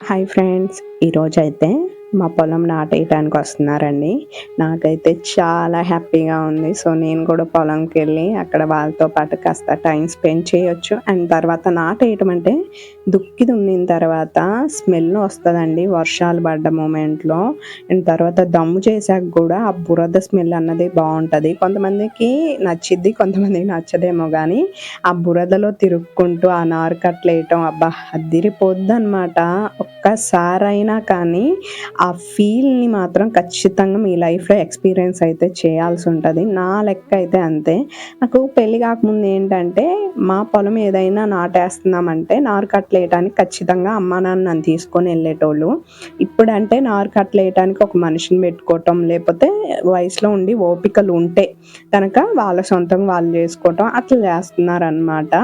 Hi friends ఈరోజైతే అయితే మా పొలం నాటేయటానికి వస్తున్నారండి. నాకైతే చాలా హ్యాపీగా ఉంది. సో నేను కూడా పొలంకి వెళ్ళి అక్కడ వాళ్ళతో పాటు కాస్త టైం స్పెండ్ చేయొచ్చు. అండ్ తర్వాత నాటేయటం అంటే దుక్కి దున్నిన తర్వాత స్మెల్ వస్తుందండి వర్షాలు పడ్డ మూమెంట్లో. అండ్ తర్వాత దమ్ము చేశాక కూడా ఆ బురద స్మెల్ అన్నది బాగుంటుంది. కొంతమందికి నచ్చిద్ది కొంతమందికి నచ్చదేమో కానీ ఆ బురదలో తిరుక్కుంటూ ఆ నారు కట్లేయటం అబ్బా అదిరిపోద్ది అనమాట ఒక్కసారైనా కానీ ఆ ఫీల్ని మాత్రం ఖచ్చితంగా మీ లైఫ్లో ఎక్స్పీరియన్స్ అయితే చేయాల్సి ఉంటుంది. నా లెక్క అయితే అంతే. నాకు పెళ్ళి కాకముందు ఏంటంటే మా పొలం ఏదైనా నాటేస్తున్నామంటే నారు కట్టలేయటానికి ఖచ్చితంగా అమ్మా నాన్న నన్ను తీసుకొని వెళ్ళేటోళ్ళు. ఇప్పుడంటే నారు కట్టలేయటానికి ఒక మనిషిని పెట్టుకోవటం లేకపోతే వయసులో ఉండి ఓపికలు ఉంటే కనుక వాళ్ళ సొంతంగా వాళ్ళు చేసుకోవటం అట్లా చేస్తున్నారు అనమాట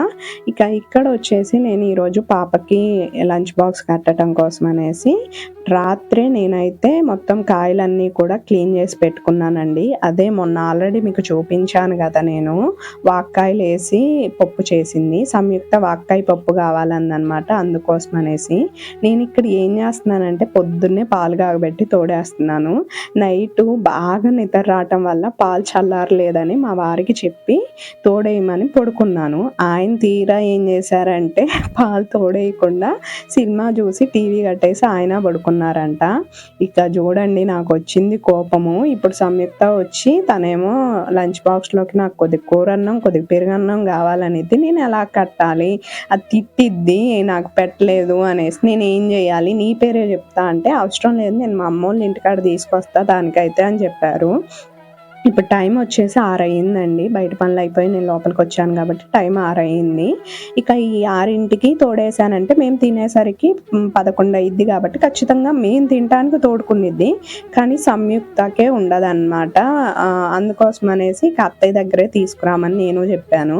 ఇక ఇక్కడ వచ్చేసి నేను ఈరోజు పాపకి లంచ్ బాక్స్ కట్టడం కోసం అనేసి రాత్రే నేను నేనైతే మొత్తం కాయలన్నీ కూడా క్లీన్ చేసి పెట్టుకున్నానండి. అదే మొన్న ఆల్రెడీ మీకు చూపించాను కదా నేను. వాక్కాయలు వేసి పప్పు చేసింది. సంయుక్త వాక్కాయ పప్పు కావాలందనమాట అందుకోసం అనేసి నేను ఇక్కడ ఏం చేస్తున్నానంటే పొద్దున్నే పాలు కాగబెట్టి తోడేస్తున్నాను. నైట్ బాగా నిద్ర రావటం వల్ల పాలు చల్లారలేదని మా వారికి చెప్పి తోడేయమని పడుకున్నాను. ఆయన తీరా ఏం చేశారంటే పాలు తోడేయకుండా సినిమా చూసి టీవీ కట్టేసి ఆయన పడుకున్నారంట. ఇక చూడండి నాకు వచ్చింది కోపము. ఇప్పుడు సంయుక్త వచ్చి తనేమో లంచ్ బాక్స్లోకి నాకు కొద్ది కూర అన్నం కొద్ది పెరుగన్నం కావాలనేది నేను ఎలా కట్టాలి? అది తిట్టిద్ది నాకు పెట్టలేదు అనేసి నేను ఏం చేయాలి? నీ పేరే చెప్తా అంటే అవసరం లేదు నేను మా అమ్మ వాళ్ళ ఇంటికాడ తీసుకొస్తా దానికైతే అని చెప్పారు. ఇప్పుడు టైం వచ్చేసి ఆరయిందండి బయట పనులు అయిపోయి నేను లోపలికి వచ్చాను కాబట్టి టైం ఆరయింది ఇక ఈ ఆరింటికి తోడేసానంటే మేము తినేసరికి పదకొండు అయింది కాబట్టి ఖచ్చితంగా మేము తినడానికి తోడుకునిద్ది కానీ సంయుక్తకే ఉండదన్నమాట. అందుకోసం అనేసి ఇక అత్తయ్య దగ్గరే తీసుకురామని నేను చెప్పాను.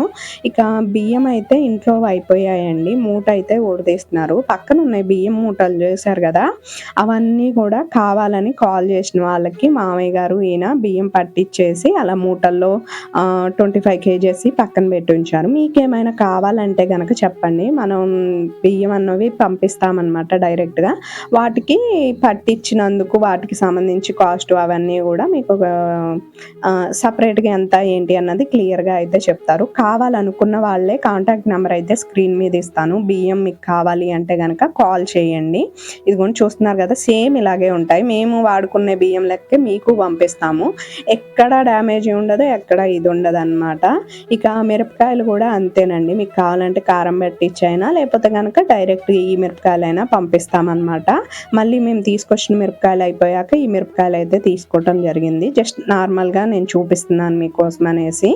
ఇక బియ్యం అయితే ఇంట్లో అయిపోయాయండి. మూట అయితే ఊడదీస్తున్నారు. పక్కన ఉన్నాయి బియ్యం మూటలు చేశారు కదా. అవన్నీ కూడా కావాలని కాల్ చేసిన వాళ్ళకి మామయ్య గారు ఈయన బియ్యం పట్టించి చేసి అలా మూటల్లో ట్వంటీ ఫైవ్ కేజెస్ పక్కన పెట్టి ఉంచారు మీకేమైనా కావాలంటే కనుక చెప్పండి. మనం బియ్యం అన్నవి పంపిస్తామన్నమాట డైరెక్ట్గా. వాటికి పట్టించినందుకు వాటికి సంబంధించి కాస్ట్ అవన్నీ కూడా మీకు ఒక సపరేట్గా ఎంత ఏంటి అన్నది క్లియర్గా అయితే చెప్తారు. కావాలనుకున్న వాళ్ళే కాంటాక్ట్ నెంబర్ అయితే స్క్రీన్ మీద ఇస్తాను. బియ్యం మీకు కావాలి అంటే కనుక కాల్ చేయండి. ఇదిగోండి చూస్తున్నారు కదా సేమ్ ఇలాగే ఉంటాయి. మేము వాడుకునే బియ్యం లెక్కే మీకు పంపిస్తాము. ఎక్కడ డ్యామేజ్ ఉండదు ఎక్కడ ఇది ఉండదు అనమాట ఇక మిరపకాయలు కూడా అంతేనండి. మీకు కావాలంటే కారం పెట్టించైనా లేకపోతే కనుక డైరెక్ట్ ఈ మిరపకాయలైనా పంపిస్తామన్నమాట. మళ్ళీ మేము తీసుకొచ్చిన మిరపకాయలు అయిపోయాక ఈ మిరపకాయలు అయితే తీసుకోవటం జరిగింది. జస్ట్ నార్మల్గా నేను చూపిస్తున్నాను మీకోసం అనేసి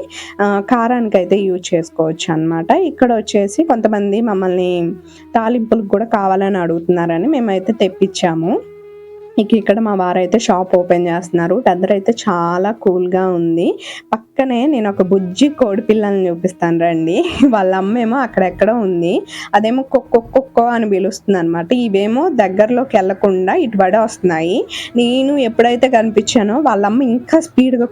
కారానికి అయితే యూజ్ చేసుకోవచ్చు అనమాట ఇక్కడ వచ్చేసి కొంతమంది మమ్మల్ని తాలింపులకు కూడా కావాలని అడుగుతున్నారని మేమైతే తెప్పించాము. ఇక ఇక్కడ మా వారైతే షాప్ ఓపెన్ చేస్తున్నారు. వెదర్ అయితే చాలా కూల్గా ఉంది. పక్కనే నేను ఒక బుజ్జి కోడి పిల్లల్ని చూపిస్తాను రండి. వాళ్ళ అమ్మేమో అక్కడెక్కడ ఉంది. అదేమో కుక్కో అని పిలుస్తుంది అనమాట ఇవేమో దగ్గరలోకి వెళ్ళకుండా ఇటు పడే వస్తున్నాయి. నేను ఎప్పుడైతే కనిపించానో వాళ్ళ అమ్మ ఇంకా స్పీడ్గా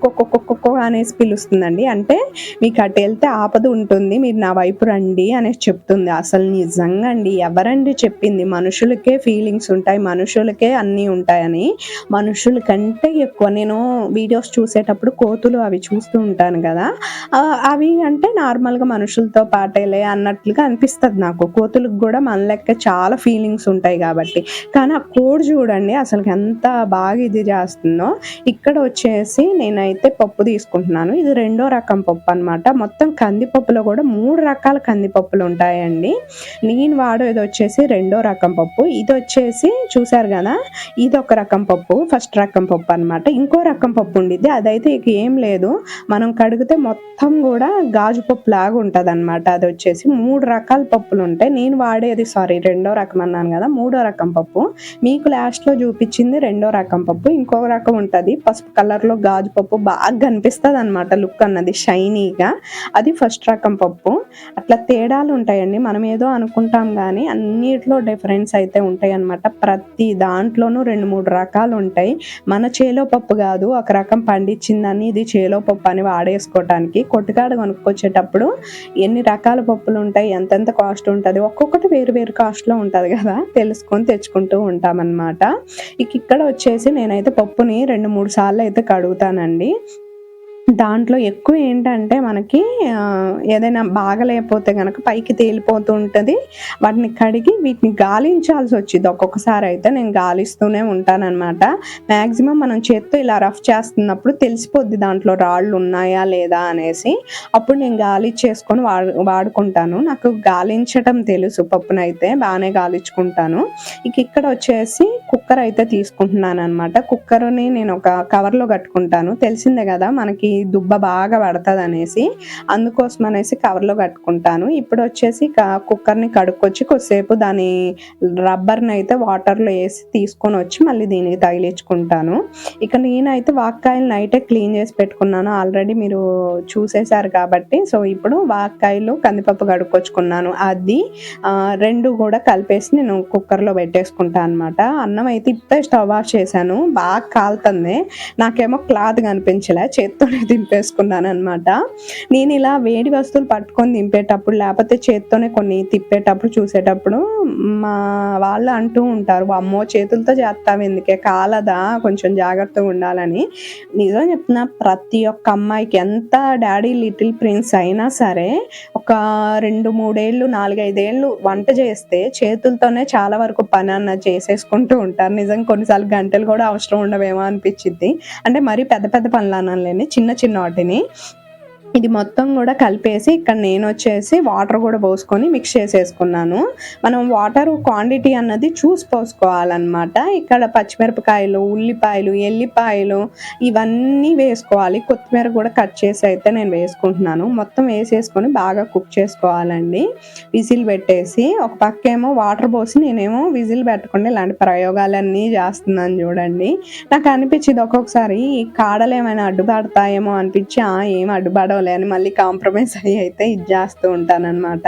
కుక్కో అనేసి పిలుస్తుందండి. అంటే మీకు అటు వెళ్తే ఆపద ఉంటుంది. మీరు నా వైపు రండి అనేసి చెప్తుంది. అసలు నిజంగా అండి ఎవరండి చెప్పింది? మనుషులకే ఫీలింగ్స్ ఉంటాయి. మనుషులకే అన్నీ ఉంటాయని మనుషుల కంటే ఎక్కువ. నేను వీడియోస్ చూసేటప్పుడు కోతులు అవి చూస్తూ ఉంటాను కదా. అవి అంటే నార్మల్గా మనుషులతో పాటేలే అన్నట్లుగా అనిపిస్తుంది నాకు. కోతులకు కూడా మన లెక్క చాలా ఫీలింగ్స్ ఉంటాయి కాబట్టి. కానీ ఆ కోడి చూడండి అసలు ఎంత బాగా ఇది చేస్తుందో. ఇక్కడ వచ్చేసి నేనైతే పప్పు తీసుకుంటున్నాను. ఇది రెండో రకం పప్పు అన్నమాట. మొత్తం కందిపప్పులో కూడా మూడు రకాల కందిపప్పులు ఉంటాయండి. నేను వాడేది వచ్చేసి రెండో రకం పప్పు. ఇది వచ్చేసి చూసారు కదా? ఇది ఒక రకం పప్పు ఫస్ట్ రకం పప్పు అన్నమాట. ఇంకో రకం పప్పు ఉండిద్ది. అదైతే ఇక ఏం లేదు. మనం కడిగితే మొత్తం కూడా గాజు పప్పు లాగా ఉంటుంది అనమాట అది వచ్చేసి మూడు రకాల పప్పులు ఉంటాయి. నేను వాడేది సారీ రెండో రకం అన్నాను కదా మూడో రకం పప్పు. మీకు లాస్ట్లో చూపించింది రెండో రకం పప్పు. ఇంకో రకం ఉంటుంది. పసుపు కలర్లో గాజు పప్పు బాగా కనిపిస్తుంది అనమాట లుక్ అన్నది షైనీగా అది ఫస్ట్ రకం పప్పు. అట్లా తేడాలు ఉంటాయండి. మనం ఏదో అనుకుంటాం కానీ అన్నిట్లో డిఫరెన్స్ అయితే ఉంటాయి అనమాట ప్రతి దాంట్లోనూ రెండు మూడు రకాలు ఉంటాయి మన చేలో పప్పు కాదు ఒక రకం పండించిందని ఇది చేలో పప్పు అని వాడేసుకోవటానికి కొట్టుకాడ కొనుక్కొచ్చేటప్పుడు ఎన్ని రకాల పప్పులు ఉంటాయి ఎంతెంత కాస్ట్ ఉంటుంది ఒక్కొక్కటి వేరు వేరు కాస్ట్లో ఉంటుంది కదా తెలుసుకొని తెచ్చుకుంటూ ఉంటామన్నమాట. ఇక ఇక్కడ వచ్చేసి నేనైతే పప్పుని రెండు మూడు సార్లు అయితే కడుగుతానండి. దాంట్లో ఎక్కువ ఏంటంటే మనకి ఏదైనా బాగలేకపోతే కనుక పైకి తేలిపోతూ ఉంటుంది. వాటిని కడిగి వీటిని గాలించాల్సి వచ్చింది ఒక్కొక్కసారి అయితే నేను గాలిస్తూనే ఉంటానన్నమాట. మ్యాక్సిమం మనం చేత్తో ఇలా రఫ్ చేస్తున్నప్పుడు తెలిసిపోద్ది దాంట్లో రాళ్ళు ఉన్నాయా లేదా అనేసి. అప్పుడు నేను గాలి చేసుకొని వాడు వాడుకుంటాను. నాకు గాలించటం తెలుసు పప్పునైతే బాగానే గాలించుకుంటాను. ఇక ఇక్కడ వచ్చేసి కుక్కర్ అయితే తీసుకుంటున్నాను అనమాట కుక్కర్ని నేను ఒక కవర్లో కట్టుకుంటాను. తెలిసిందే కదా మనకి దుబ్బ బాగా పడుతుంది అనేసి అందుకోసం అనేసి కవర్లో కట్టుకుంటాను. ఇప్పుడు వచ్చేసి కుక్కర్ని కడుక్కొచ్చి కొద్దిసేపు దాని రబ్బర్ని అయితే వాటర్లో వేసి తీసుకొని వచ్చి మళ్ళీ దీనికి తగిలించుకుంటాను. ఇక నేనైతే వాక్కాయలు నైటే క్లీన్ చేసి పెట్టుకున్నాను. ఆల్రెడీ మీరు చూసేశారు కాబట్టి సో ఇప్పుడు వాక్కాయలు కందిపప్పు కడుక్కొచ్చుకున్నాను. అది రెండు కూడా కలిపేసి నేను కుక్కర్లో పెట్టేసుకుంటాను అనమాట అన్నం అయితే ఇప్పుడే స్టవ్ ఆఫ్ చేశాను. బాగా కాలుతుంది. నాకేమో క్లాత్ కనిపించలే చేత్తోనే దింపేసుకున్నాను అనమాట నేను ఇలా వేడి వస్తువులు పట్టుకొని దింపేటప్పుడు లేకపోతే చేత్తోనే కొన్ని తిప్పేటప్పుడు చూసేటప్పుడు మా వాళ్ళు అంటూ ఉంటారు అమ్మో చేతులతో చేస్తావు ఎందుకే? కాలదా? కొంచెం జాగ్రత్తగా ఉండాలని. నిజం చెప్తున్నా ప్రతి ఒక్క అమ్మాయికి ఎంత డాడీ లిటిల్ ప్రిన్స్ అయినా సరే ఒక రెండు మూడేళ్ళు నాలుగైదేళ్ళు వంట చేస్తే చేతులతోనే చాలా వరకు పని అన్న చేసేసుకుంటూ ఉంటారు. నిజంగా కొన్నిసార్లు గంటలు కూడా అవసరం ఉండవేమో అనిపించింది అంటే మరీ పెద్ద పెద్ద పనులు అనలేని చిన్న చిన్న వాటిని ఇది మొత్తం కూడా కలిపేసి ఇక్కడ నేను వచ్చేసి వాటర్ కూడా పోసుకొని మిక్స్ చేసేసుకున్నాను. మనం వాటర్ క్వాంటిటీ అన్నది చూసి పోసుకోవాలన్నమాట. ఇక్కడ పచ్చిమిరపకాయలు ఉల్లిపాయలు ఎల్లిపాయలు ఇవన్నీ వేసుకోవాలి. కొత్తిమీర కూడా కట్ చేసి అయితే నేను వేసుకుంటున్నాను. మొత్తం వేసేసుకొని బాగా కుక్ చేసుకోవాలండి. విజిల్ పెట్టేసి ఒక పక్క ఏమో వాటర్ పోసి నేనేమో విజిల్ పెట్టకుండా ఇలాంటి ప్రయోగాలన్నీ చేస్తున్నాను చూడండి. నాకు అనిపించింది ఒక్కొక్కసారి కాడలు ఏమైనా అడ్డుపడతాయేమో అనిపించి ఏం అడ్డుపడ పర్వాలే అని మళ్ళీ కాంప్రమైజ్ అయ్యి అయితే ఇది చేస్తూ ఉంటానన్నమాట.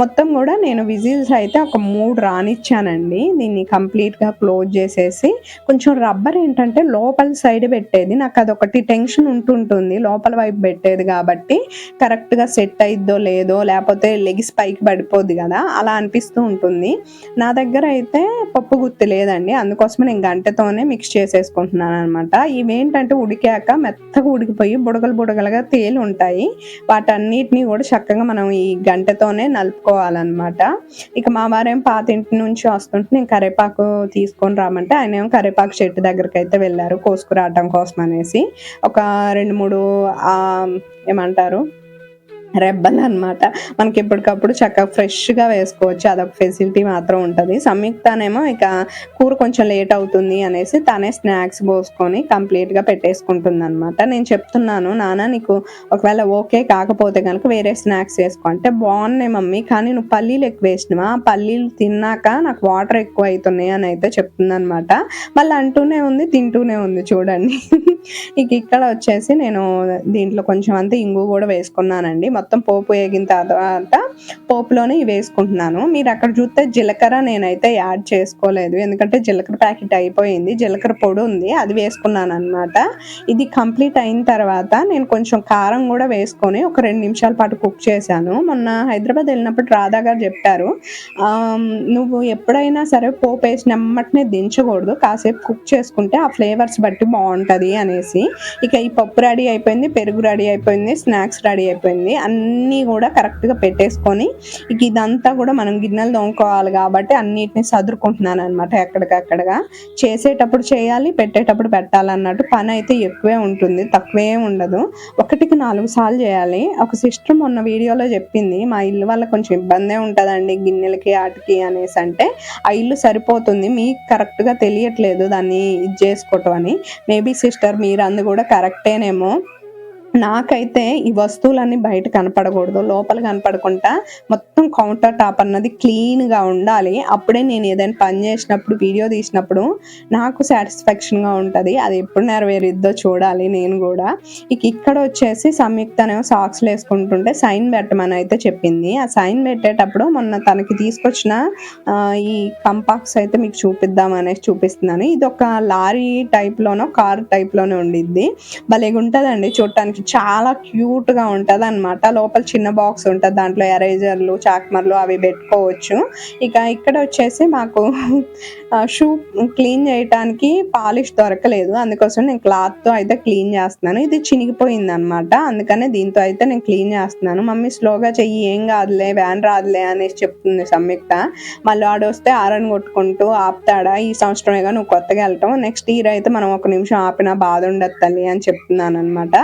మొత్తం కూడా నేను విజిల్స్ అయితే ఒక మూడు రానిచ్చానండి. దీన్ని కంప్లీట్గా క్లోజ్ చేసేసి కొంచెం రబ్బర్ ఏంటంటే లోపల సైడ్ పెట్టేది. నాకు అదొకటి టెన్షన్ ఉంటుంటుంది. లోపల వైపు పెట్టేది కాబట్టి కరెక్ట్గా సెట్ అయిద్దో లేదో లేకపోతే లెగిస్ పైకి పడిపోద్ది కదా అలా అనిపిస్తూ ఉంటుంది. నా దగ్గర అయితే పప్పు గుత్తి లేదండి. అందుకోసం నేను గంటతోనే మిక్స్ చేసేసుకుంటున్నాను అనమాట ఇవేంటంటే ఉడికాక మెత్తగా ఉడికిపోయి బుడగలు బుడగలుగా తేలి ఉంటాయి. వాటన్నిటిని కూడా చక్కగా మనం ఈ గంటతోనే నలుపుకోవాలన్నమాట. ఇక మా వారేం పాత ఇంటి నుంచి వస్తుంటే నేను కరేపాకు తీసుకొని రామంటే ఆయన ఏమో కరేపాకు చెట్టు దగ్గరికి అయితే వెళ్ళారు కోసుకురావటం కోసం అనేసి ఒక రెండు మూడు ఏమంటారు? రెబ్బలు అనమాట మనకి ఎప్పటికప్పుడు చక్కగా ఫ్రెష్గా వేసుకోవచ్చు. అదొక ఫెసిలిటీ మాత్రం ఉంటుంది. సంయుక్తనేమో ఇక కూర కొంచెం లేట్ అవుతుంది అనేసి తనే స్నాక్స్ పోసుకొని కంప్లీట్గా పెట్టేసుకుంటుంది అనమాట నేను చెప్తున్నాను నాన్న నీకు ఒకవేళ ఓకే కాకపోతే కనుక వేరే స్నాక్స్ వేసుకో. అంటే బాగున్నాయి మమ్మీ కానీ నువ్వు పల్లీలు ఎక్కువ వేసినవా? పల్లీలు తిన్నాక నాకు వాటర్ ఎక్కువ అవుతున్నాయి అని అయితే చెప్తుంది అనమాట మళ్ళీ అంటూనే ఉంది తింటూనే ఉంది చూడండి. ఇక ఇక్కడ వచ్చేసి నేను దీంట్లో కొంచెం అంతా ఇంగు కూడా వేసుకున్నానండి. మొత్తం మొత్తం పోపు వేగిన తర్వాత పోపులోనే ఇవి వేసుకుంటున్నాను. మీరు అక్కడ చూస్తే జీలకర్ర నేనైతే యాడ్ చేసుకోలేదు. ఎందుకంటే జీలకర్ర ప్యాకెట్ అయిపోయింది. జీలకర్ర పొడి ఉంది. అది వేసుకున్నాను అనమాట ఇది కంప్లీట్ అయిన తర్వాత నేను కొంచెం కారం కూడా వేసుకొని ఒక రెండు నిమిషాల పాటు కుక్ చేశాను. మొన్న హైదరాబాద్ వెళ్ళినప్పుడు రాధా గారు చెప్పారు నువ్వు ఎప్పుడైనా సరే పోపు వేసిన వేసినమ్మటనే దించకూడదు. కాసేపు కుక్ చేసుకుంటే ఆ ఫ్లేవర్స్ బట్టి బాగుంటుంది అనేసి. ఇక ఈ పప్పు రెడీ అయిపోయింది పెరుగు రెడీ అయిపోయింది స్నాక్స్ రెడీ అయిపోయింది. అన్ని కూడా కరెక్ట్గా పెట్టేసుకొని ఇక ఇదంతా కూడా మనం గిన్నెలు తోముకోవాలి కాబట్టి అన్నిటిని సదురుకుంటున్నాను అనమాట ఎక్కడికక్కడగా. చేసేటప్పుడు చేయాలి పెట్టేటప్పుడు పెట్టాలన్నట్టు పని అయితే ఎక్కువే ఉంటుంది తక్కువే ఉండదు. ఒకటికి నాలుగు సార్లు చేయాలి. ఒక సిస్టర్ మొన్న వీడియోలో చెప్పింది మా ఇల్లు వల్ల కొంచెం ఇబ్బందే ఉంటుందండి గిన్నెలకి ఆటికి అనేసి అంటే ఆ ఇల్లు సరిపోతుంది మీకు కరెక్ట్గా తెలియట్లేదు దాన్ని ఇది చేసుకోవటం అని. మేబీ సిస్టర్ మీరు అందు కూడా కరెక్టేనేమో నాకైతే ఈ వస్తువులన్నీ బయట కనపడకూడదు. లోపల కనపడకుండా మొత్తం కౌంటర్ టాప్ అన్నది క్లీన్గా ఉండాలి. అప్పుడే నేను ఏదైనా పని చేసినప్పుడు వీడియో తీసినప్పుడు నాకు సాటిస్ఫాక్షన్గా ఉంటుంది. అది ఎప్పుడు నెరవేరిద్దో చూడాలి నేను కూడా. ఇక ఇక్కడ వచ్చేసి సంయుక్తనేమో సాక్స్లు వేసుకుంటుంటే సైన్ పెట్టమని అయితే చెప్పింది. ఆ సైన్ పెట్టేటప్పుడు మొన్న తనకి తీసుకొచ్చిన ఈ కంపాక్స్ అయితే మీకు చూపిద్దామనేసి చూపిస్తున్నాను. ఇది ఒక లారీ టైప్లోనో కార్ టైప్లోనే ఉండిద్ది. భలేగా ఉంటుందండి చూడటానికి చాలా క్యూట్గా ఉంటుంది అనమాట లోపల చిన్న బాక్స్ ఉంటుంది. దాంట్లో ఎరేజర్లు చాక్మర్లు అవి పెట్టుకోవచ్చు. ఇక ఇక్కడ వచ్చేసి మాకు షూ క్లీన్ చేయడానికి పాలిష్ దొరకలేదు. అందుకోసం నేను క్లాత్తో అయితే క్లీన్ చేస్తున్నాను. ఇది చినిగిపోయింది అనమాట అందుకనే దీంతో అయితే నేను క్లీన్ చేస్తున్నాను. మమ్మీ స్లోగా చెయ్యి ఏం కాదులే వ్యాన్ రాదులే అనేసి చెప్తుంది సంయుక్త. మళ్ళీ ఆడొస్తే ఆరని కొట్టుకుంటూ ఆపుతాడా? ఈ సంవత్సరమేగా నువ్వు కొత్తగా వెళ్ళటం. నెక్స్ట్ ఇయర్ అయితే మనం ఒక నిమిషం ఆపినా బాధ ఉండదు తల్లి అని చెప్తున్నాను అనమాట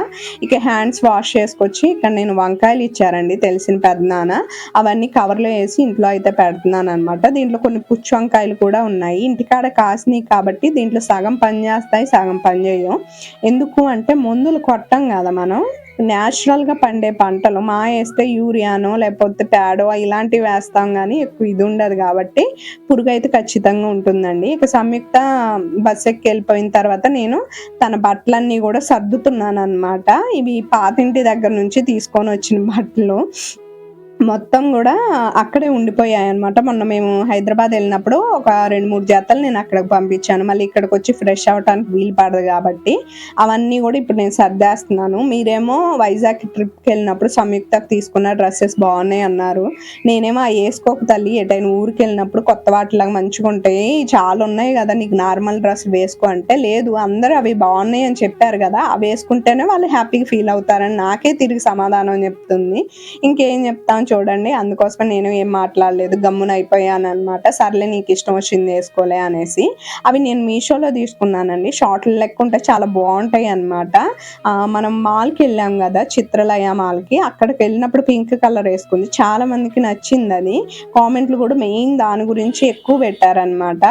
ఇక హ్యాండ్స్ వాష్ చేసుకొచ్చి ఇక్కడ నేను వంకాయలు ఇచ్చారండి తెలిసిన పెద్దనాన్న అవన్నీ కవర్లో వేసి ఇంట్లో అయితే పెడుతున్నాను అనమాట దీంట్లో కొన్ని పుచ్చు వంకాయలు కూడా ఉన్నాయి. ఇంటికాడ కాసినాయి కాబట్టి దీంట్లో సగం పని చేస్తాయి సగం పని చేయవు. ఎందుకు అంటే మందులు కొట్టం కదా మనం. న్యాచురల్గా పండే పంటలు మా వేస్తే యూరియానో లేకపోతే ప్యాడో ఇలాంటివి వేస్తాం కానీ ఎక్కువ ఇది ఉండదు కాబట్టి పురుగు అయితే ఖచ్చితంగా ఉంటుందండి. ఇక సంయుక్త బస్ ఎక్కి వెళ్ళిపోయిన తర్వాత నేను తన బట్టలన్నీ కూడా సర్దుతున్నాను అనమాట ఇవి పాతింటి దగ్గర నుంచి తీసుకొని వచ్చిన బట్టలు. మొత్తం కూడా అక్కడే ఉండిపోయాయి అనమాట మొన్న మేము హైదరాబాద్ వెళ్ళినప్పుడు ఒక రెండు మూడు జతలు నేను అక్కడికి పంపించాను. మళ్ళీ ఇక్కడికి వచ్చి ఫ్రెష్ అవ్వడానికి వీలు పడదు కాబట్టి అవన్నీ కూడా ఇప్పుడు నేను సర్దేస్తున్నాను. మీరేమో వైజాగ్ ట్రిప్కి వెళ్ళినప్పుడు సంయుక్తకు తీసుకున్న డ్రెస్సెస్ బాగున్నాయి అన్నారు. నేనేమో ఆ వేసుకోక తల్లి ఎటైనా ఊరికి వెళ్ళినప్పుడు కొత్త వాటిలాగా మంచిగా ఉంటాయి. చాలా ఉన్నాయి కదా నీకు నార్మల్ డ్రెస్ వేసుకో అంటే. లేదు అందరూ అవి బాగున్నాయి అని చెప్పారు కదా అవి వేసుకుంటేనే వాళ్ళు హ్యాపీగా ఫీల్ అవుతారని నాకే తిరిగి సమాధానం చెప్తుంది. ఇంకేం చెప్తాను చూడండి. అందుకోసం నేను ఏం మాట్లాడలేదు. గమ్మున అయిపోయాను అనమాట సర్లే నీకు ఇష్టం వచ్చింది వేసుకోలే అనేసి. అవి నేను మీషోలో తీసుకున్నానండి. షార్ట్లు లెక్కుంటే చాలా బాగుంటాయి అనమాట మనం మాల్కి వెళ్ళాం కదా చిత్రలయ మాల్కి. అక్కడికి వెళ్ళినప్పుడు పింక్ కలర్ వేసుకుంది. చాలా మందికి నచ్చింది అది కామెంట్లు కూడా మెయిన్ దాని గురించి ఎక్కువ పెట్టారనమాట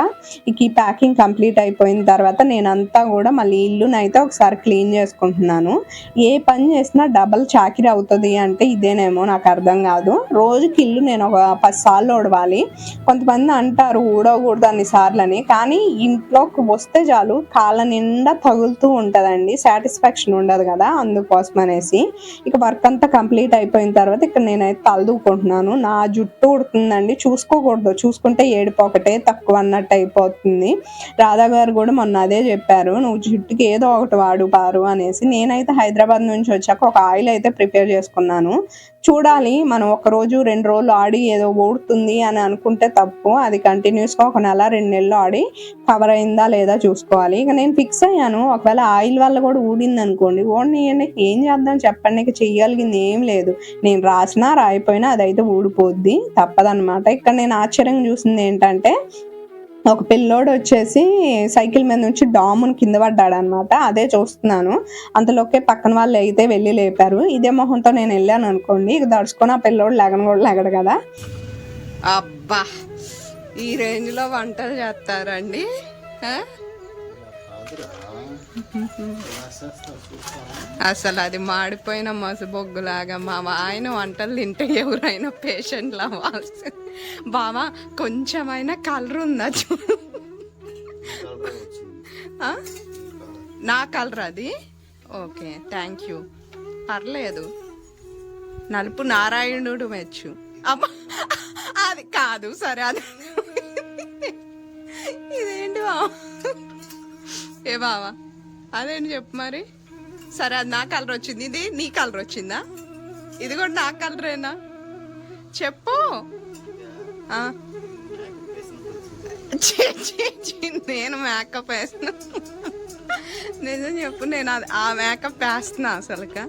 ఇక ఈ ప్యాకింగ్ కంప్లీట్ అయిపోయిన తర్వాత నేనంతా కూడా మళ్ళీ ఇల్లునైతే ఒకసారి క్లీన్ చేసుకుంటున్నాను. ఏ పని చేసినా డబల్ చాకిరి అవుతుంది అంటే ఇదేనేమో నాకు అర్థం కాదు. రోజుకి ఇల్లు నేను ఒక పది సార్లు ఊడవాలి కొంతమంది అంటారు ఊడకూడదు అన్ని సార్లు అని కానీ ఇంట్లోకి వస్తే చాలు కాళ్ళ నిండా తగులుతూ ఉంటుందండి. సాటిస్ఫాక్షన్ ఉండదు కదా అందుకోసం అనేసి. ఇక వర్క్ అంతా కంప్లీట్ అయిపోయిన తర్వాత ఇక్కడ నేనైతే తలదూకుంటున్నాను నా జుట్టు ఉడుతుందండి. చూసుకోకూడదు. చూసుకుంటే ఏడుపు ఒకటే తక్కువ అన్నట్టు అయిపోతుంది. రాధా గారు కూడా మొన్న అదే చెప్పారు. నువ్వు జుట్టుకి ఏదో ఒకటి వాడు పారు అనేసి. నేనైతే హైదరాబాద్ నుంచి వచ్చాక ఒక ఆయిల్ అయితే ప్రిపేర్ చేసుకున్నాను. చూడాలి. మనం ఒక రోజు రెండు రోజులు ఆడి ఏదో ఊడుతుంది అని అనుకుంటే తప్పు. అది కంటిన్యూస్గా ఒక నెల రెండు నెలలు ఆడి కవర్ అయిందా లేదా చూసుకోవాలి. ఇక నేను ఫిక్స్ అయ్యాను. ఒకవేళ ఆయిల్ వల్ల కూడా ఊడింది అనుకోండి ఓడినియండి. ఏం చేద్దాం? చెప్పండి. ఇక చెయ్యగలిగింది ఏం లేదు. నేను రాసినా రాయిపోయినా అదైతే ఊడిపోద్ది. తప్పదన్నమాట. ఇక్కడ నేను ఆశ్చర్యంగా చూసింది ఏంటంటే ఒక పిల్లోడు వచ్చేసి సైకిల్ మీద నుంచి డాముని కింద పడ్డాడు అనమాట అదే చూస్తున్నాను. అంతలోకే పక్కన వాళ్ళు అయితే వెళ్ళి లేపారు. ఇదే మొహంతో నేను వెళ్ళాను అనుకోండి ఇక దడుచుకొని ఆ పిల్లోడు లెగన కూడా లెగడు కదా. అబ్బా! ఈ రేంజ్లో వంటలు చేస్తారండి ఆ? అసలు అది మాడిపోయిన మసిబొగ్గులాగా మా ఆయన వంటలు తింటే ఎవరైనా పేషెంట్లా అవ్వాల్సి బావా కొంచెమైనా కలర్ ఉందా చూడు. నా కలర్ అది? Okay thank you. పర్లేదు. నలుపు నారాయణుడు మెచ్చు. అమ్మ అది కాదు సరే అది. ఇదేంటి బావా? ఏ బావా? అదేంటి చెప్పు మరి? సరే అది నా కలర్ వచ్చింది. ఇది నీ కలర్ వచ్చిందా? ఇది కూడా నా కలరేనా? చెప్పు. నేను మేకప్ వేస్తున్నా. నిజం చెప్పు నేను అది ఆ మేకప్ వేస్తున్నా అసలుగా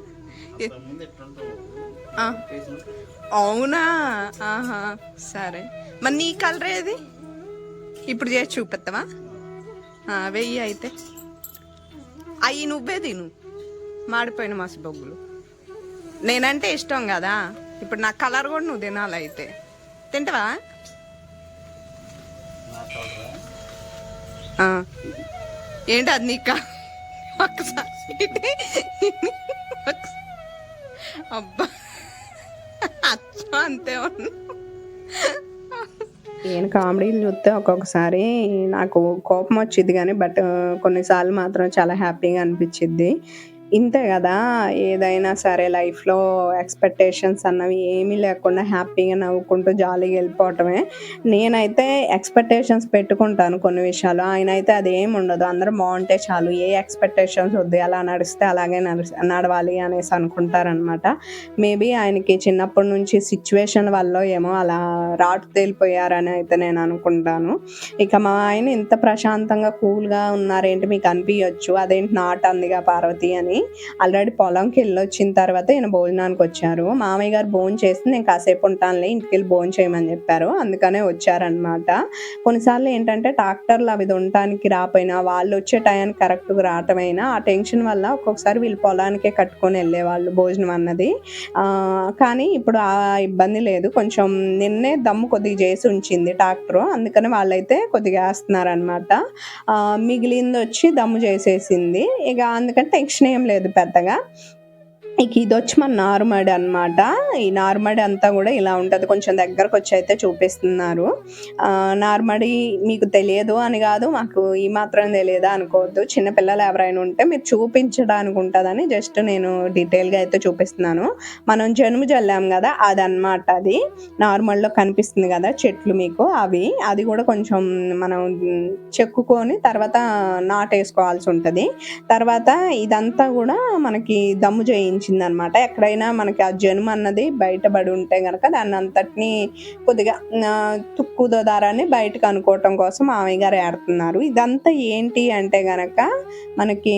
అవునా? ఆహా సరే. మరి నీ కలర్ ఏది? ఇప్పుడు చేసి చూపిస్తావా వెయ్యి అయితే. అయ్యి నువ్వే తిను. మాడిపోయిన మసి బొగ్గులు. నేనంటే ఇష్టం కదా. ఇప్పుడు నా కలర్ కూడా నువ్వు తినాలి అయితే తింటావా ఏంటి అది నీకా ఒకసారి అబ్బా. అచ్చ అంతే ఉన్నా. ఈయన కామెడీలు చూస్తే ఒక్కొక్కసారి నాకు కోపం వచ్చింది కానీ బట్ కొన్నిసార్లు మాత్రం చాలా హ్యాపీగా అనిపించింది ఇంతే కదా. ఏదైనా సరే లైఫ్లో ఎక్స్పెక్టేషన్స్ అన్నవి ఏమీ లేకుండా హ్యాపీగా నవ్వుకుంటూ జాలీగా వెళ్ళిపోవటమే. నేనైతే ఎక్స్పెక్టేషన్స్ పెట్టుకుంటాను కొన్ని విషయాలు. ఆయన అయితే అది ఏమి ఉండదు. అందరూ బాగుంటే చాలు. ఏ ఎక్స్పెక్టేషన్స్ వద్దు. అలా నడిస్తే అలాగే నడిచి నడవాలి అనేసి అనుకుంటారనమాట మేబీ ఆయనకి చిన్నప్పటి నుంచి సిచ్యువేషన్ వల్ల ఏమో అలా రాటు తేలిపోయారని అయితే నేను అనుకుంటాను. ఇక మా ఆయన ఇంత ప్రశాంతంగా కూల్గా ఉన్నారేంటి మీకు అనిపించవచ్చు అదేంటి నాట్ అందిగా పార్వతి అని. ఆల్రెడీ పొలంకి వెళ్ళొచ్చిన తర్వాత ఈయన భోజనానికి వచ్చారు. మామయ్య గారు భోజనం చేసి నేను కాసేపు ఉంటానులే ఇంటికి వెళ్ళి భోజనం చేయమని చెప్పారు. అందుకనే వచ్చారనమాట కొన్నిసార్లు ఏంటంటే ట్రాక్టర్లు అవి ఉండటానికి రాపోయినా వాళ్ళు వచ్చే టయానికి కరెక్ట్గా రావటమైనా ఆ టెన్షన్ వల్ల ఒక్కొక్కసారి వీళ్ళు పొలానికే కట్టుకొని వెళ్ళేవాళ్ళు భోజనం అన్నది. కానీ ఇప్పుడు ఆ ఇబ్బంది లేదు. కొంచెం నిన్నే దమ్ము కొద్దిగా చేసి ఉంచింది ట్రాక్టర్. అందుకని వాళ్ళైతే కొద్దిగా వేస్తున్నారనమాట మిగిలింది వచ్చి దమ్ము చేసేసింది. ఇక అందుకని టెన్షన్ ఏం లేదు పెద్దగా ఇక ఇది వచ్చి మన నారుమడి అన్నమాట. ఈ నారుమడి అంతా కూడా ఇలా ఉంటుంది. కొంచెం దగ్గరకు వచ్చి అయితే చూపిస్తున్నారు. ఆ, మీకు తెలియదు అని కాదు మాకు ఈ మాత్రం తెలియదా అనుకోవద్దు. చిన్నపిల్లలు ఎవరైనా ఉంటే మీరు చూపించడానికి ఉంటుందని జస్ట్ నేను డీటెయిల్గా అయితే చూపిస్తున్నాను. మనం జనుము జల్లాం కదా అదనమాట అది. నార్మల్లో కనిపిస్తుంది కదా చెట్లు మీకు అవి. అది కూడా కొంచెం మనం చెక్కుకొని తర్వాత నాటేసుకోవాల్సి ఉంటుంది. తర్వాత ఇదంతా కూడా మనకి దమ్ము చేయించింది అనమాట ఎక్కడైనా మనకి ఆ జనుము అన్నది బయటపడి ఉంటే కనుక దాన్ని అంతటిని కొద్దిగా తుక్కు దారాన్ని బయటకు అనుకోవటం కోసం మామయ్య గారు ఏడుతున్నారు. ఇదంతా ఏంటి అంటే గనక మనకి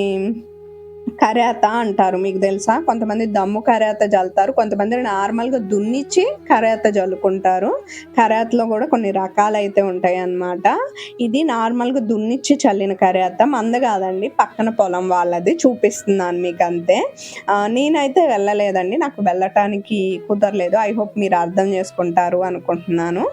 కరేత అంటారు మీకు తెలుసా? కొంతమంది దమ్ము కరేత జల్లుతారు కొంతమంది నార్మల్గా దున్నిచ్చి కరేత జల్లుకుంటారు. కరేతలో కూడా కొన్ని రకాలు అయితే ఉంటాయి అన్నమాట ఇది నార్మల్గా దున్నిచ్చి చల్లిన కరేత మంద కాదండి పక్కన పొలం వాళ్ళది చూపిస్తున్నాను మీకు అంతే నేనైతే వెళ్ళలేదండి నాకు వెళ్ళటానికి కుదరలేదు. ఐ హోప్ మీరు అర్థం చేసుకుంటారు అనుకుంటున్నాను.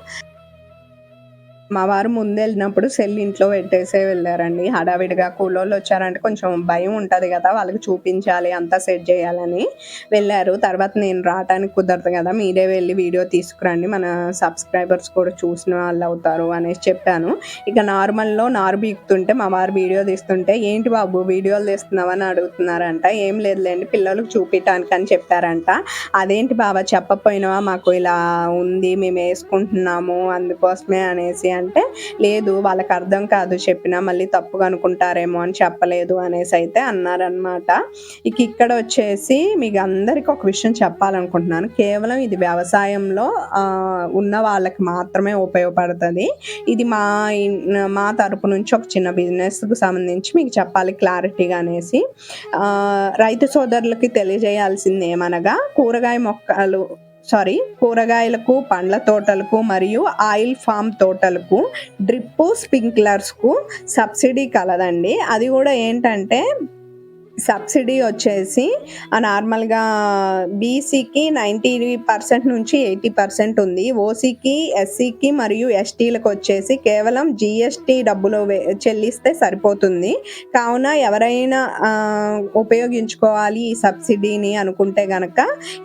మా వారు ముందు వెళ్ళినప్పుడు సెల్ ఇంట్లో పెట్టేసే వెళ్ళారండి. హడావిడిగా కూలోళ్ళు వచ్చారంటే కొంచెం భయం ఉంటుంది కదా వాళ్ళకి చూపించాలి అంతా సెట్ చేయాలని వెళ్ళారు. తర్వాత నేను రావటానికి కుదరదు కదా మీరే వెళ్ళి వీడియో తీసుకురండి. మన సబ్స్క్రైబర్స్ కూడా చూసిన వాళ్ళు అవుతారు అనేసి చెప్పాను. ఇక నార్మల్లో నారు బీకుతుంటే మా వారు వీడియో తీస్తుంటే ఏంటి బాబు వీడియోలు తీస్తున్నావని అడుగుతున్నారంట. ఏం లేదులేండి పిల్లలకు చూపించడానికి అని చెప్పారంట. అదేంటి బాబా చెప్పపోయినావా? మాకు ఇలా ఉంది మేము వేసుకుంటున్నాము అందుకోసమే అనేసి అంటే లేదు వాళ్ళకి అర్థం కాదు చెప్పినా మళ్ళీ తప్పుగా అనుకుంటారేమో అని చెప్పలేదు అనేసి అయితే అన్నారనమాట ఇక ఇక్కడ వచ్చేసి మీకు అందరికీ ఒక విషయం చెప్పాలనుకుంటున్నాను. కేవలం ఇది వ్యవసాయంలో ఉన్న వాళ్ళకి మాత్రమే ఉపయోగపడుతుంది. ఇది మా మా తరపు నుంచి ఒక చిన్న బిజినెస్కు సంబంధించి మీకు చెప్పాలి క్లారిటీగా అనేసి. రైతు సోదరులకి తెలియజేయాల్సింది ఏమనగా కూరగాయ మొక్కలు సారీ కూరగాయలకు పండ్ల తోటలకు మరియు ఆయిల్ ఫామ్ తోటలకు డ్రిప్పు స్ప్రింక్లర్స్కు సబ్సిడీ కలదండి. అది కూడా ఏంటంటే సబ్సిడీ వచ్చేసి ఆ నార్మల్గా బీసీకి నైంటీ పర్సెంట్ నుంచి ఎయిటీ పర్సెంట్ ఉంది. ఓసీకి ఎస్సీకి మరియు ఎస్టీలకు వచ్చేసి కేవలం జిఎస్టీ డబ్బులు చెల్లిస్తే సరిపోతుంది. కావున ఎవరైనా ఉపయోగించుకోవాలి ఈ సబ్సిడీని అనుకుంటే గనక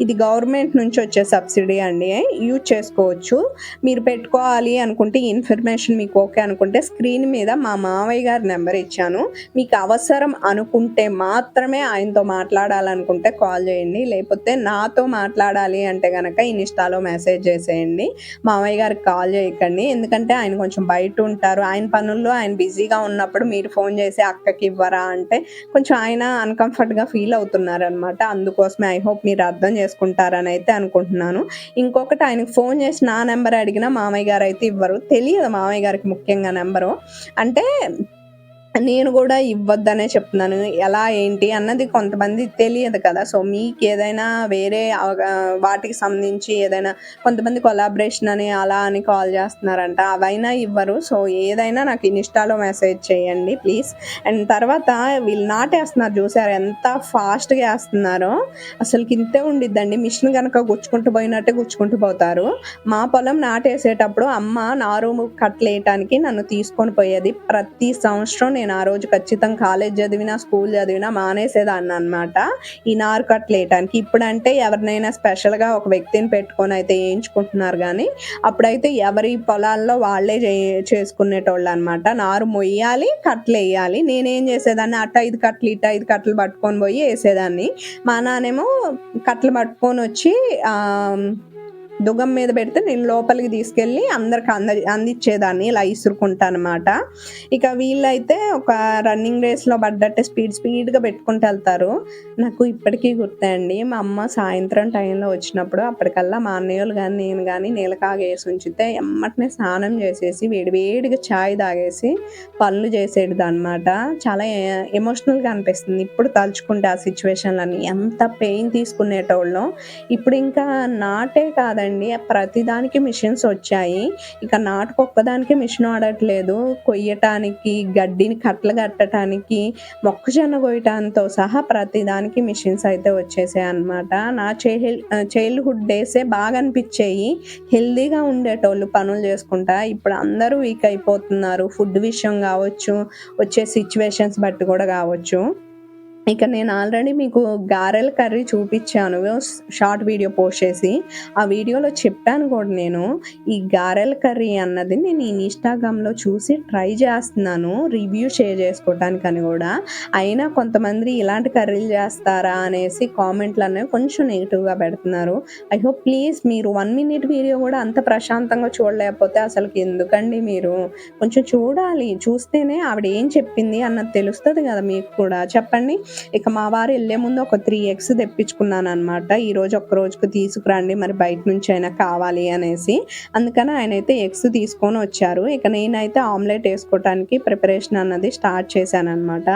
ఇది గవర్నమెంట్ నుంచి వచ్చే సబ్సిడీ అండి. యూజ్ చేసుకోవచ్చు. మీరు పెట్టుకోవాలి అనుకుంటే ఇన్ఫర్మేషన్ మీకు ఓకే అనుకుంటే స్క్రీన్ మీద మా మావయ్య గారి నెంబర్ ఇచ్చాను. మీకు అవసరం అనుకుంటే మాత్రమే ఆయనతో మాట్లాడాలనుకుంటే కాల్ చేయండి. లేకపోతే నాతో మాట్లాడాలి అంటే కనుక ఇన్స్టాలో మెసేజ్ చేసేయండి. మామయ్య గారికి కాల్ చేయకండి. ఎందుకంటే ఆయన కొంచెం బయట ఉంటారు. ఆయన పనుల్లో ఆయన బిజీగా ఉన్నప్పుడు మీరు ఫోన్ చేసి అక్కకి ఇవ్వరా అంటే కొంచెం ఆయన అన్కంఫర్ట్గా ఫీల్ అవుతున్నారు అనమాట అందుకోసమే ఐ హోప్ మీరు అర్థం చేసుకుంటారని అయితే అనుకుంటున్నాను. ఇంకొకటి ఆయనకు ఫోన్ చేసి నా నెంబర్ అడిగినా మామయ్య గారు అయితే ఇవ్వరు. తెలియదు మామయ్య గారికి ముఖ్యంగా నెంబరు. అంటే నేను కూడా ఇవ్వద్దనే చెప్తున్నాను. ఎలా ఏంటి అన్నది కొంతమంది తెలియదు కదా. సో మీకు ఏదైనా వేరే వాటికి సంబంధించి ఏదైనా కొంతమంది కొలాబరేషన్ అని అలా అని కాల్ చేస్తున్నారంట. అవైనా ఇవ్వరు. సో ఏదైనా నాకు ఇన్స్టాలో మెసేజ్ చేయండి ప్లీజ్ అండ్ తర్వాత వీళ్ళు నాటేస్తున్నారు. చూసారు ఎంత ఫాస్ట్గా వేస్తున్నారో. అసలు ఇంతే ఉండిద్దండి. మిషన్ కనుక గుచ్చుకుంటూ పోయినట్టే గుచ్చుకుంటూ పోతారు. మా పొలం నాటేసేటప్పుడు అమ్మ నారు కట్టలేయటానికి నన్ను తీసుకొని పోయేది ప్రతి సంవత్సరం నేను నేను ఆ రోజు ఖచ్చితంగా కాలేజ్ చదివినా స్కూల్ చదివినా మానేసేదాన్ని అనమాట ఈ నారు కట్టలేయటానికి ఇప్పుడంటే ఎవరినైనా స్పెషల్గా ఒక వ్యక్తిని పెట్టుకొని అయితే వేయించుకుంటున్నారు కానీ అప్పుడైతే ఎవరి పొలాల్లో వాళ్ళే చే చేసుకునేటోళ్ళు అనమాట నారు మొయ్యాలి కట్టలు వేయాలి. నేనేం చేసేదాన్ని? అట్ట ఐదు కట్టలు ఇటు ఐదు కట్టలు పట్టుకొని పోయి వేసేదాన్ని. మా నాన్నేమో కట్టలు పట్టుకొని వచ్చి ఆ, దుగం మీద పెడితే నేను లోపలికి తీసుకెళ్ళి అందరికి అంద అందించేదాన్ని ఇలా ఇసురుకుంటా అనమాట ఇక వీళ్ళైతే ఒక రన్నింగ్ రేస్లో పడ్డట్టే స్పీడ్ స్పీడ్గా పెట్టుకుంటూ వెళ్తారు. నాకు ఇప్పటికీ గుర్తండి మా అమ్మ సాయంత్రం టైంలో వచ్చినప్పుడు అప్పటికల్లా మా అన్నయ్యలు కానీ నేను కానీ నీలకాగేసి ఉంచితే ఎమ్మటనే స్నానం చేసేసి వేడివేడిగా చాయ్ ఛాయ్ తాగేసి పనులు చేసేది అనమాట చాలా ఎమోషనల్గా అనిపిస్తుంది. ఇప్పుడు తలుచుకుంటే ఆ సిచ్యువేషన్లని ఎంత పెయిన్ తీసుకునేటోళ్ళం. ఇప్పుడు ఇంకా నాటే కాదండి ప్రతిదానికి మిషన్స్ వచ్చాయి. ఇక నాటుకు ఒక్కదానికి మిషన్ ఆడట్లేదు కొయ్యటానికి గడ్డిని కట్టలు కట్టడానికి మొక్కజొన్న కొయ్యటాంతో సహా ప్రతిదానికి మిషన్స్ అయితే వచ్చేసాయి అనమాట నా చైల్డ్ చైల్డ్హుడ్ డేసే బాగా అనిపించేయి. హెల్దీగా ఉండేటోళ్ళు పనులు చేసుకుంటా ఇప్పుడు అందరూ వీక్ అయిపోతున్నారు. ఫుడ్ విషయం కావచ్చు వచ్చే సిచ్యువేషన్స్ బట్టి కూడా కావచ్చు. ఇక నేను ఆల్రెడీ మీకు గారెల కర్రీ చూపించాను. షార్ట్ వీడియో పోస్ట్ చేసి. ఆ వీడియోలో చెప్పాను కూడా నేను. ఈ గారెల కర్రీ అన్నది నేను ఈ ఇన్స్టాగ్రామ్లో చూసి ట్రై చేస్తున్నాను. రివ్యూ షేర్ చేసుకోవటానికని కూడా. అయినా కొంతమంది ఇలాంటి కర్రీలు చేస్తారా అనేసి కామెంట్లు అనేవి కొంచెం నెగిటివ్గా పెడుతున్నారు. ఐ హోప్ ప్లీజ్ మీరు వన్ మినిట్ వీడియో కూడా అంత ప్రశాంతంగా చూడలేకపోతే అసలుకి ఎందుకండి మీరు? కొంచెం చూడాలి. చూస్తేనే ఆవిడ ఏం చెప్పింది అన్నది తెలుస్తుంది కదా మీకు కూడా. చెప్పండి. ఇక మా వారు వెళ్ళే ముందు ఒక త్రీ ఎగ్స్ తెప్పించుకున్నాను అనమాట ఈరోజు ఒక్క రోజుకు తీసుకురండి మరి బయట నుంచి అయినా కావాలి అనేసి. అందుకని ఆయన అయితే ఎగ్స్ తీసుకొని వచ్చారు. ఇక నేనైతే ఆమ్లెట్ వేసుకోవడానికి ప్రిపరేషన్ అన్నది స్టార్ట్ చేశాను అనమాట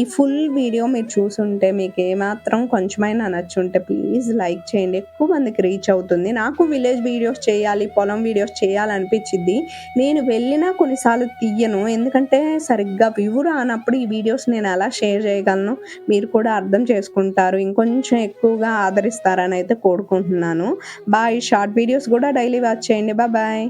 ఈ ఫుల్ వీడియో మీరు చూసుంటే మీకు ఏమాత్రం కొంచెమైనా నచ్చుంటే ప్లీజ్ లైక్ చేయండి. ఎక్కువ మందికి రీచ్ అవుతుంది. నాకు విలేజ్ వీడియోస్ చేయాలి పొలం వీడియోస్ చేయాలనిపించింది నేను వెళ్ళినా కొన్నిసార్లు తీయను. ఎందుకంటే సరిగ్గా వ్యూ రానప్పుడు ఈ వీడియోస్ నేను ఎలా షేర్ చేయగలను? మీరు కూడా అర్థం చేసుకుంటారు. ఇంకొంచెం ఎక్కువగా ఆదరిస్తారని అయితే కోరుకుంటున్నాను. బాయ్ షార్ట్ వీడియోస్ కూడా డైలీ వాచ్ చేయండి. బాయ్